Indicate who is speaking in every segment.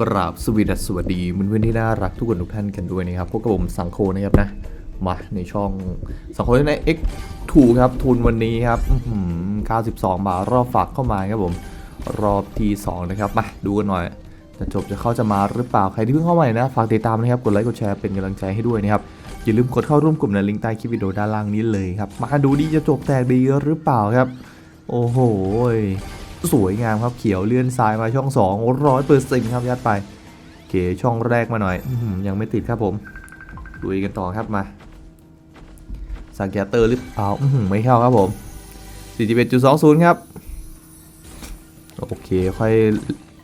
Speaker 1: กราบสวีดัสสวัสดีมันเพื่อนๆที่น่ารักทุกคนทุกท่านกันด้วยนะครับพวกกับผมสังโคนะครับนะมาในช่องสังโคใน X2 ครับทุนวันนี้ครับอืม92 บาทรอบฝากเข้ามาครับผม รอบที่ 2 นะครับ มาดูกันหน่อย จะจบจะเข้าจะมาหรือเปล่าใครที่เพิ่งเข้ามาเนี่ยนะ ฝากติดตามนะครับ กดไลค์กดแชร์เป็นกำลังใจให้ด้วยนะครับ อย่าลืมกดเข้าร่วมกลุ่มในลิงก์ใต้คลิปวิดีโอด้านล่างนี้เลยครับ มาดูดีจะจบแตกดีหรือเปล่าครับ โอ้โห สวยงามครับเขียวเลื่อนซ้ายมาช่อง2ร้อยเปอร์เซ็นต์ครับยัดไปโอเคช่องแรกมาหน่อยอยังไม่ติดครับผมลุยกันต่อครับมาสังเกตเตอร์หรือเปล่าไม่เข้าครับผม41.20ครับโอเคค่อย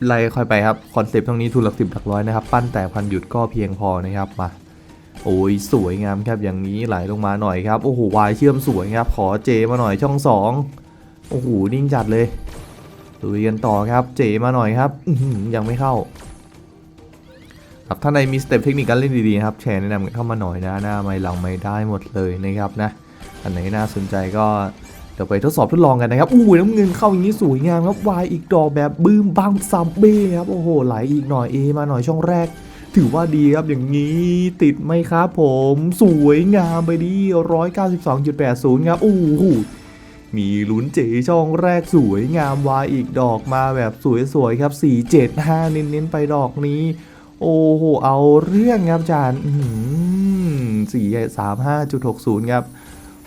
Speaker 1: ไล่ค่อยไปครับคอนเซปต์ตรงนี้ทุนหลักสิบหลักร้อยนะครับปั้นแต่พันหยุดก็เพียงพอนะครับมาโอ้ยสวยงามครับอย่างนี้ไหลลงมาหน่อยครับโอ้โหวายเชื่อมสวยครับขอเจมาหน่อยช่องสองโอ้โหนิ่งจัดเลย ลุยกันต่อครับ เจ๋มาหน่อยครับยังไม่เข้า ครับท่านใดมีสเต็ปเทคนิคการเล่นดีๆครับแชร์แนะนำกันเข้ามาหน่อยนะหน้าไม่หลังไม่ได้หมดเลยนะครับนะอันไหนน่าสนใจก็เดี๋ยวไปทดสอบทดลองกันนะครับอู้ยน้ำเงินเข้าอย่างนี้สวยงามครับวายอีกดอกแบบบืมบังซัมเบ้ครับโอ้โหไหลอีกหน่อยเอมาหน่อยช่องแรก ถือว่าดีครับอย่างนี้ติดไหมครับผม สวยงามไปดี192.80ครับโอ้โห มีลุ้นเจช่องแรกสวยงามวายอีกดอกมาแบบสวยๆครับ 475 เน้นๆไปดอกนี้ โอ้โห เอาเรื่องครับอาจารย์สี่สามห้าจุดหกศูนย์ครับ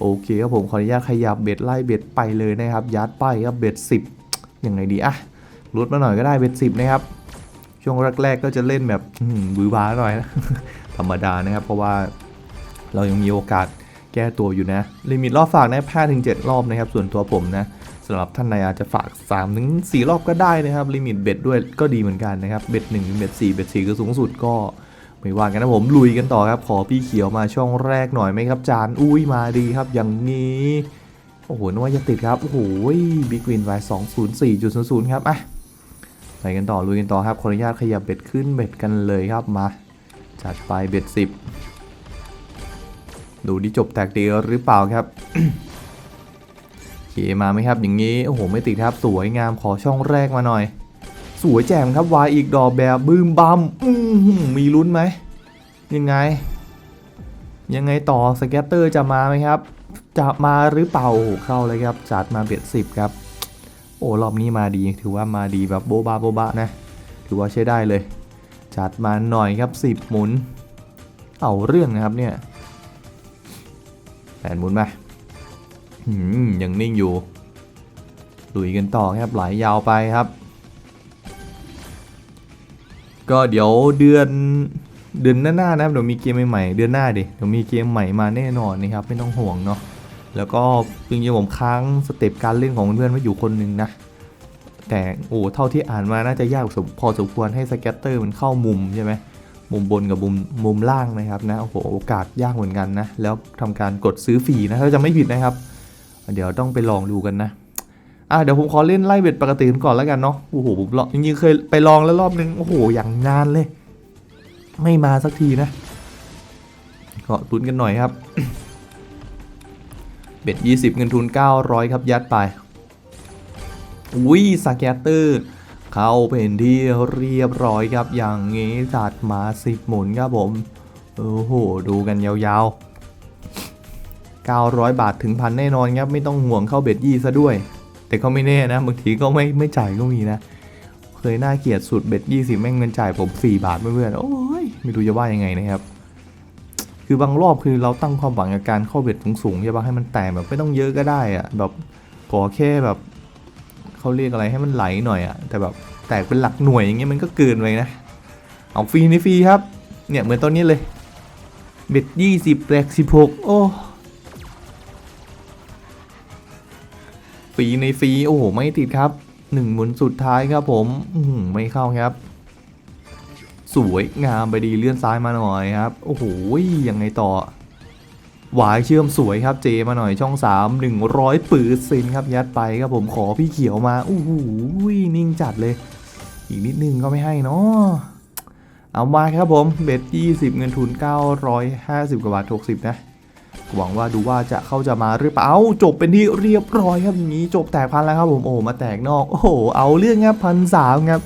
Speaker 1: โอเคครับผมขออนุญาตขยับเบ็ดไล่เบ็ดไปเลยนะครับ ยัดไปครับเบ็ดสิบยังไงดีอะลดมาหน่อยก็ได้เบ็ดสิบนะครับ ช่วงแรกๆก็จะเล่นแบบอื้อบือบาหน่อยนะ ธรรมดานะครับ เพราะว่าเรายังมีโอกาส แก้ตัวอยู่นะลิมิตรอบฝากนะ5ถึง7รอบนะครับ ส่วนตัวผมนะสำหรับท่านใดอาจจะฝาก3ถึง4รอบก็ได้นะครับ ลิมิตเบ็ดด้วยก็ดีเหมือนกันนะครับ เบ็ด1ถึงเบ็ด4เบ็ด4คือสูงสุดก็ไม่ว่ากันนะผมลุยกันต่อครับ ขอพี่เขียวมาช่องแรกหน่อยไหมครับ จานอุ้ยมาดีครับ อย่างนี้โอ้โหนึกว่าจะติดครับโอ้โหบิ๊กวินไว204.00ครับอะไปกันต่อลุยกันต่อครับขออนุญาตขยับเบ็ดขึ้นเบ็ดกันเลยครับมาจัดไปเบ็ดสิบ ดูดิจบแตกดีหรือเปล่าครับเคมาไหมครับอย่างนี้ โอ้โห ไม่ติดครับสวยงามขอช่องแรกมาหน่อย สวยแจ่มครับวายอีกดอกแบบบืมบัมมีลุ้นไหม ยังไง ยังไงต่อสแกตเตอร์จะมาไหมครับ จะมาหรือเปล่าโอ้เข้าเลยครับจัดมาเบ็ดสิบครับ โอ้รอบนี้มาดีถือว่ามาดีแบบโบบาโบบะนะ ถือว่าใช้ได้เลย จัดมาหน่อยครับ10หมุน เอาเรื่องนะครับเนี่ย แปดหมุนไหมยังนิ่งอยู่ลุยกันต่อครับไหลยาวไปครับ ก็เดี๋ยวเดือนเดือนหน้าๆนะครับเดี๋ยวมีเกมใหม่ๆเดือนหน้าดิเดี๋ยวมีเกมใหม่มาแน่นอนนะครับไม่ต้องห่วงเนาะแล้วก็จริงๆผมค้างสเต็ปการเล่นของเพื่อนไว้อยู่คนหนึ่งนะแต่โอ้เท่าที่อ่านมาน่าจะยากพอสมควรให้สแกตเตอร์มันเข้ามุมใช่ไหม มุมบนกับมุมมุมล่างนะครับนะโอ้โหโอกาสยากเหมือนกันนะ แล้วทำการกดซื้อฟรีนะถ้าจะไม่ผิดนะครับ เดี๋ยวต้องไปลองดูกันนะอะเดี๋ยวผมขอเล่นไล่เบ็ดปกติก่อนแล้วกันเนาะโอ้โหผมลองจริงๆเคยไปลองแล้วรอบนึงโอ้โหอย่างนานเลย ไม่มาสักทีนะก็ลุ้นกันหน่อยครับ เบ็ด 20 เงินทุน 900 ครับยัดไปอุ้ยสแกตเตอร์ เข้าเป็นที่เรียบร้อยครับอย่างงี้จัดมา10หมุนครับผมโอ้โหดูกันยาวๆ 900 บาทถึงพันแน่นอนครับไม่ต้องห่วงเข้าเบ็ดยี่ซะด้วย แต่ก็ไม่แน่นะบางทีก็ไม่ไม่จ่ายก็มีนะ เคยน่าเกลียดสุดเบ็ด20แม่งเงินจ่ายผม 4 บาทเพื่อนๆโอ้ยไม่รู้จะว่ายังไงนะครับ คือบางรอบคือเราตั้งความหวังกับการเข้าเบ็ดสูงๆใช่ปะให้มันแตกแบบไม่ต้องเยอะก็ได้อะแบบขอแค่แบบ เขาเรียกอะไรให้มันไหลหน่อยอะแต่แบบแตกเป็นหลักหน่วยอย่างเงี้ยมันก็เกินไปนะ เอาฟรีนี่ฟรีครับ เนี่ยเหมือนตอนนี้เลย เบ็ดยี่สิบแตกสิบหกโอ้ฟรีในฟรีโอ้โหไม่ติดครับหนึ่งหมุนสุดท้ายครับผมอืไม่เข้าครับ สวยงามไปดีเลื่อนซ้ายมาหน่อยครับ โอ้โหยังไงต่อ หวายเชื่อมสวยครับเจมาหน่อยช่อง 3 100ปืดซินครับยัดไปครับผมขอพี่เขียวมาโอ้โหนิ่งจัดเลย อีกนิดนึงก็ไม่ให้เนาะเอามาครับผมเบ็ด20 เงินทุน 950 กว่าบาท 60 นะ หวังว่าดูว่าจะเข้าจะมาหรือเปล่าเอาจบเป็นที่เรียบร้อยครับอย่างนี้จบแตกพันแล้วครับผมโอ้มาแตกนอกโอ้โหเอาเรื่องครับพันสามครับ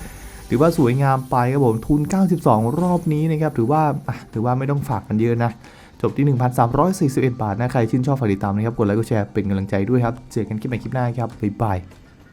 Speaker 1: ถือว่าสวยงามไปครับผมทุน 92 รอบนี้นะครับถือว่าถือว่าไม่ต้องฝากกันเยอะนะ จบที่ 1,341 บาทนะ ใครชื่นชอบฝากติดตามนะครับ กดไลค์กดแชร์เป็นกำลังใจด้วยครับ เจอกันคลิปใหม่คลิปหน้าครับบ๊ายบาย